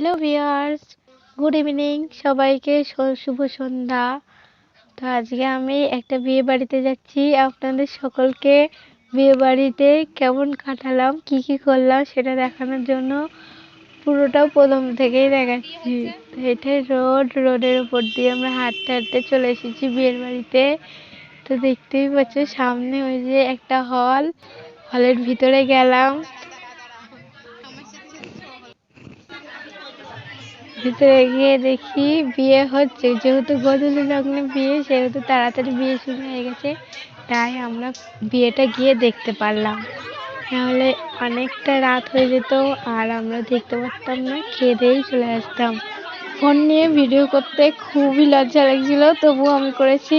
Hello viewers, good evening, সবাইকে শুভ সন্ধ্যা। তো আজকে আমি একটা বিয়ে বাড়িতে যাচ্ছি। আপনাদের সকলকে বিয়ে বাড়িতে কেমন কাটালাম, কি কি করলাম সেটা দেখানোর জন্য পুরোটা প্রথম থেকেই দেখাচ্ছি। তো এটাই রোড, রোডের উপর দিয়ে আমরা হাঁটতে হাঁটতে চলে এসেছি বিয়ের বাড়িতে। তো দেখতেই পাচ্ছ, সামনে ওই যে একটা হল, হলের ভিতরে গেলাম। ভিতরে গিয়ে দেখি বিয়ে হচ্ছে। যেহেতু গোধূলি লগ্নে বিয়ে, সেহেতু তাড়াতাড়ি বিয়ে শুরু হয়ে গেছে, তাই আমরা বিয়েটা গিয়ে দেখতে পারলাম। নাহলে অনেকটা রাত হয়ে যেত আর আমরা দেখতে পারতাম না, খেয়ে চলে আসতাম। ফোন নিয়ে ভিডিও করতে খুবই লজ্জা লাগছিল, তবুও আমি করেছি।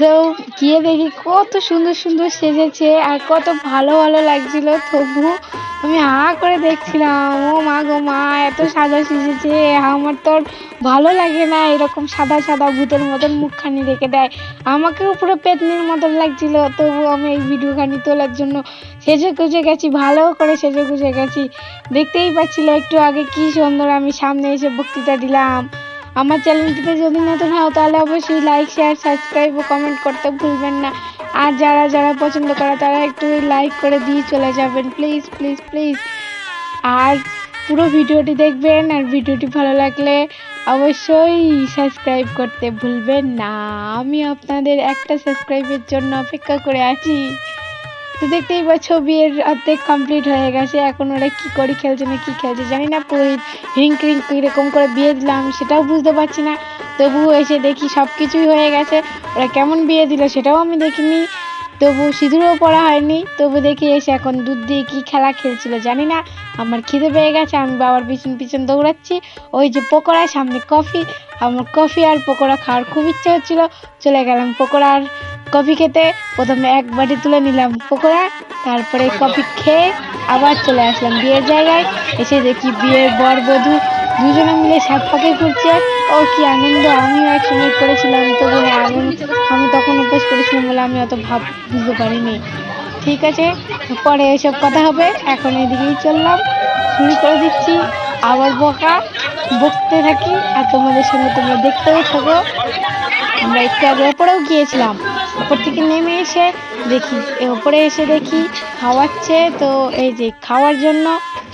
তো গিয়ে দেখি কত সুন্দর সুন্দর সেজেছে আর কত ভালো ভালো লাগছিল তবু আমি হা করে দেখছিলাম। ও মা গো মা, এত সাদা সেজেছে। আমার তো ভালো লাগে না এরকম সাদা সাদা ভূতের মতন মুখখানি রেখে দেয়। আমাকেও পুরো পেতনির মতন লাগছিল তবু আমি এই ভিডিওখানি তোলার জন্য সেজে গুজে গেছি, ভালো করে সেজে গুজে গেছি। দেখতেই পাচ্ছিল একটু আগে কি সুন্দর আমি সামনে এসে বক্তৃতা দিলাম। আমার চ্যানেলটিতে যদি নতুন হও তাহলে অবশ্যই লাইক শেয়ার সাবস্ক্রাইব ও কমেন্ট করতে ভুলবেন না। আর যারা যারা পছন্দ করে, তারা একটু লাইক করে দিয়ে চলে যাবেন। প্লিজ প্লিজ প্লিজ আর পুরো ভিডিওটি দেখবেন, আর ভিডিওটি ভালো লাগলে অবশ্যই সাবস্ক্রাইব করতে ভুলবেন না। আমি আপনাদের একটা সাবস্ক্রাইবের জন্য অপেক্ষা করে আছি। তো দেখতেই পাচ্ছ, বিয়ের অর্ধেক কমপ্লিট হয়ে গেছে। এখন ওরা কি করে খেলছে না কি খেলছে জানি না। পুরোহিত রিং ক্রিং এরকম করে বিয়ে দিলাম, সেটাও বুঝতে পারছি না। তবুও এসে দেখি সব কিছুই হয়ে গেছে। ওরা কেমন বিয়ে দিল সেটাও আমি দেখিনি। তবু সিঁদুরও পড়া হয়নি। তবু দেখি এসে এখন দুধ দিয়ে কি খেলা খেলছিল জানি না। আমার খিদে পেয়ে গেছে, আমি বাবার পিছন পিছন দৌড়াচ্ছি। ওই যে পকোড়া সামনে কফি। আমার কফি আর পকোড়া খাওয়ার খুব ইচ্ছা হচ্ছিল। চলে গেলাম পকোড়া আর কফি খেতে। প্রথমে এক বাটি তুলে নিলাম পকোড়া। তারপরে কফি খেয়ে আবার চলে আসলাম বিয়ের জায়গায়। এসে দেখি বিয়ের বর বধূ দুজনে মিলে সাত পাকে ঘুরছে ও কি আনন্দ? আমিও এক সময় করেছিলাম, তবু হ্যাঁ আমি আমি তখন উপোস করেছিলাম বলে আমি অত ভাব বুঝতে পারিনি। ঠিক আছে, পরে এসব কথা হবে, এখন এদিকেই চললাম। শুরু করে দিচ্ছি, আবার বকা, বকতে থাকি, আর তোমাদের সঙ্গে তোমরা দেখতেও থাকো। আমরা একটু আগে ওপরেও গিয়েছিলাম, ওপর থেকে নেমে এসে দেখি ওপরে এসে দেখি খাওয়াচ্ছে, তো এই যে খাওয়ার জন্য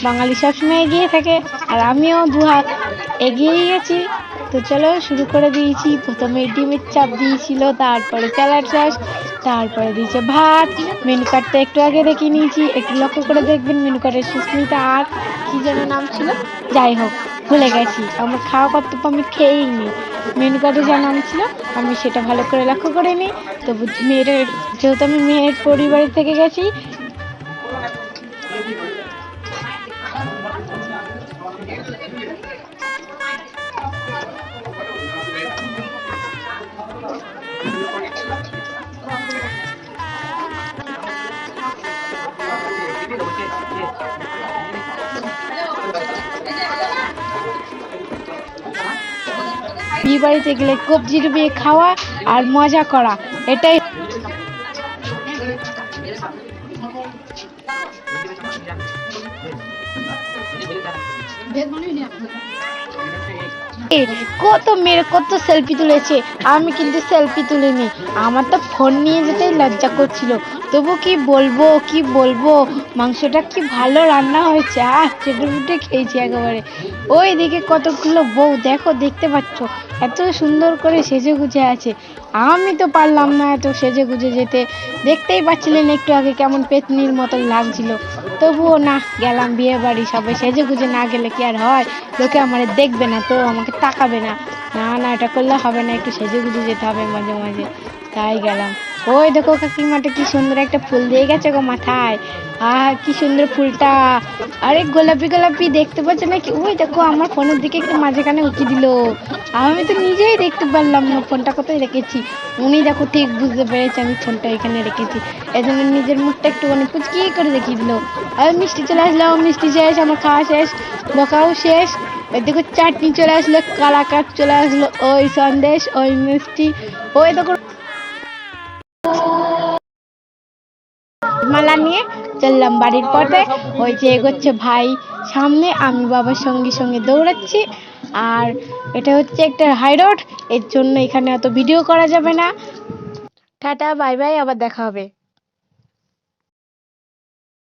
বাঙালি সবসময় এগিয়ে থাকে, আর আমিও দু হাত এগিয়েই গেছি তো চলো শুরু করে দিয়েছি। প্রথমে ডিমের চাপ দিয়েছিল, তারপরে স্যালাড সস তারপরে দিয়েছে ভাত। মেনু কার্ডটা একটু আগে দেখে নিয়েছি। একটু লক্ষ্য করে দেখবেন মেনু কার্ডের সুস্মিতা আর কি যেন নাম ছিল? যাই হোক, ভুলে গেছি। আমার খাওয়া কর্তব্য আমি খেয়েই নি মেনু কার্ডে যা নাম ছিল, আমি সেটা ভালো করে লক্ষ্য করে নিই। তবু মেয়ের যেহেতু আমি মেয়ের পরিবারের থেকে গেছি বিয়ে বাড়িতে গেলে কবজি ডুবিয়ে খাওয়া আর মজা করা, এটাই কত মেয়ের কত সেলফি তুলেছে, আমি কিন্তু সেলফি তুলিনি। আমার তো ফোন নিয়ে যেতেই লজ্জা করছিল। তবু কি বলব কি বলব? মাংসটা কি ভালো রান্না হয়েছে? আহ, চেটে ফুটে খেয়েছি একেবারে। ওই দিকে কতগুলো বউ, দেখো, দেখতে পাচ্ছ? এত সুন্দর করে সেজে গুজে আছে। আমি তো পারলাম না এত সেজে গুজে যেতে। দেখতেই পাচ্ছিলেন একটু আগে কেমন পেতনির মতন লাগছিল। তবুও না, গেলাম বিয়ে বাড়ি। সবাই সেজে গুজে না গেলে কি আর হয়? লোকে আমার দেখবে না তো, আমাকে তাকাবে না। না না, এটা করলে হবে না, একটু সেজে গুজে যেতে হবে মাঝে মাঝে। তাই গেলাম। ওই দেখো কাকিমাটা কি সুন্দর একটা ফুল দিয়ে গেছে গো মাথায়। আহ, কি সুন্দর ফুলটা। আরে গোলাপি গোলাপি, দেখতে পাচ্ছ নাকি? ওই দেখো, আমার ফোনের দিকে একটু মাঝখানে উঁকি দিল। আমি তো নিজেই দেখতে পারলাম না, ফোনটা কোথায় রেখেছি? উনি দেখো ঠিক বুঝতে পেরেছে, আমি ফোনটা এখানে রেখেছি। এই জন্য নিজের মুখটা একটুখানি পুচকি করে দেখিয়ে দিল। আর মিষ্টি চলে আসলো, মিষ্টি শেষ, আমার খাওয়া শেষ, বকাও শেষ। দেখো চাটনি চলে আসলো কালাকাট চলে আসলো, ওই সন্দেশ, ওই মিষ্টি। ওই দেখো হাতমালা নিয়ে চললাম বাড়ির পথে। ওই যে এগোচ্ছে ভাই সামনে, আমি বাবার সঙ্গে সঙ্গে দৌড়াচ্ছি। আর এটা হচ্ছে একটা হাই রোডের জন্য এখানে অত ভিডিও করা যাবে না। টাটা বাই বাই আবার দেখা হবে।